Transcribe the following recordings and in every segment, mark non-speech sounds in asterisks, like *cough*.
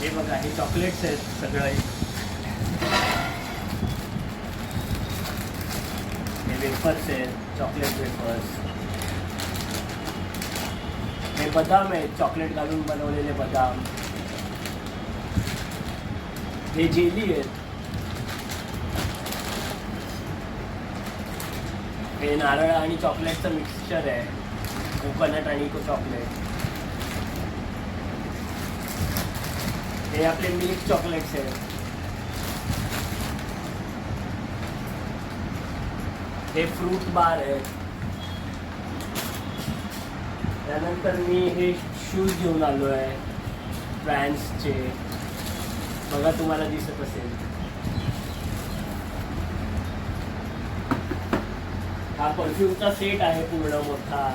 हे बघा हे चॉकलेट्स आहेत सगळे. हे वेफर्स आहेत चॉकलेट वेफर्स हे बदाम आहेत चॉकलेट घालून बनवलेले बदाम. हे जेली आहेत. हे नारळ आणि चॉकलेटचं मिक्सचर आहे. कोकोनट आणि चॉकलेट हे आपले मिल्क चॉकलेट्स आहेत. हे फ्रूट बार आहेत. त्यानंतर मी हे शूज घेऊन आलो आहे ब्रँड्सचे बघा तुम्हाला दिसत असेल. हा परफ्यूमचा सेट आहे पूर्ण मोठा.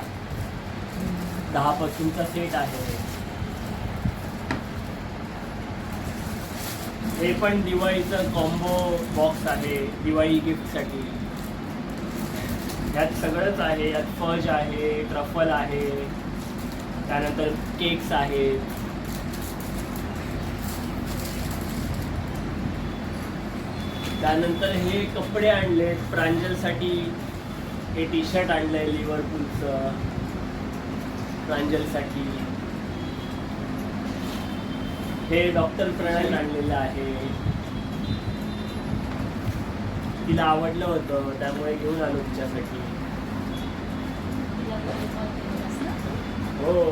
दहा परफ्यूमचा सेट आहे. हे पण दिवाळीचं कॉम्बो बॉक्स आहे दिवाळी गिफ्टसाठी यात सगळंच आहे यात फज आहे ट्रफल आहे त्यानंतर केक्स आहेत. त्यानंतर हे कपडे आणलेत प्रांजलसाठी हे टी शर्ट आणलंय लिव्हरपूलचं प्रांजलसाठी. हे डॉक्टर प्रणाली आणलेलं आहे. तिला आवडलं होतं त्यामुळे घेऊन आलो तिच्यासाठी. हो.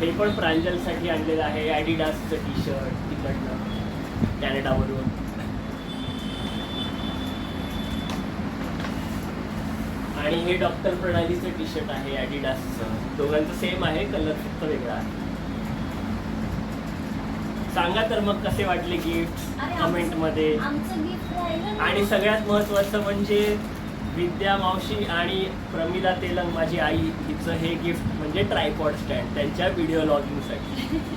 हे पण प्रांजलसाठी आणलेलं आहे ॲडिडासचं टी शर्ट तिकडनं कॅनडावरून. आणि हे डॉक्टर प्रणालीचं टी शर्ट आहे ॲडिडासचं दोघांचं सेम आहे कलर फक्त वेगळा आहे. सांगा तर मग कसे वाटले गिफ्ट गिफ्ट राहिलं आणि सगळ्यात महत्त्वाचं म्हणजे विद्या मावशी आणि प्रमिला तेलंग माझी आई हिचं हे गिफ्ट म्हणजे ट्रायपॉड स्टँड त्यांच्या व्हिडिओ लॉगिंगसाठी *laughs*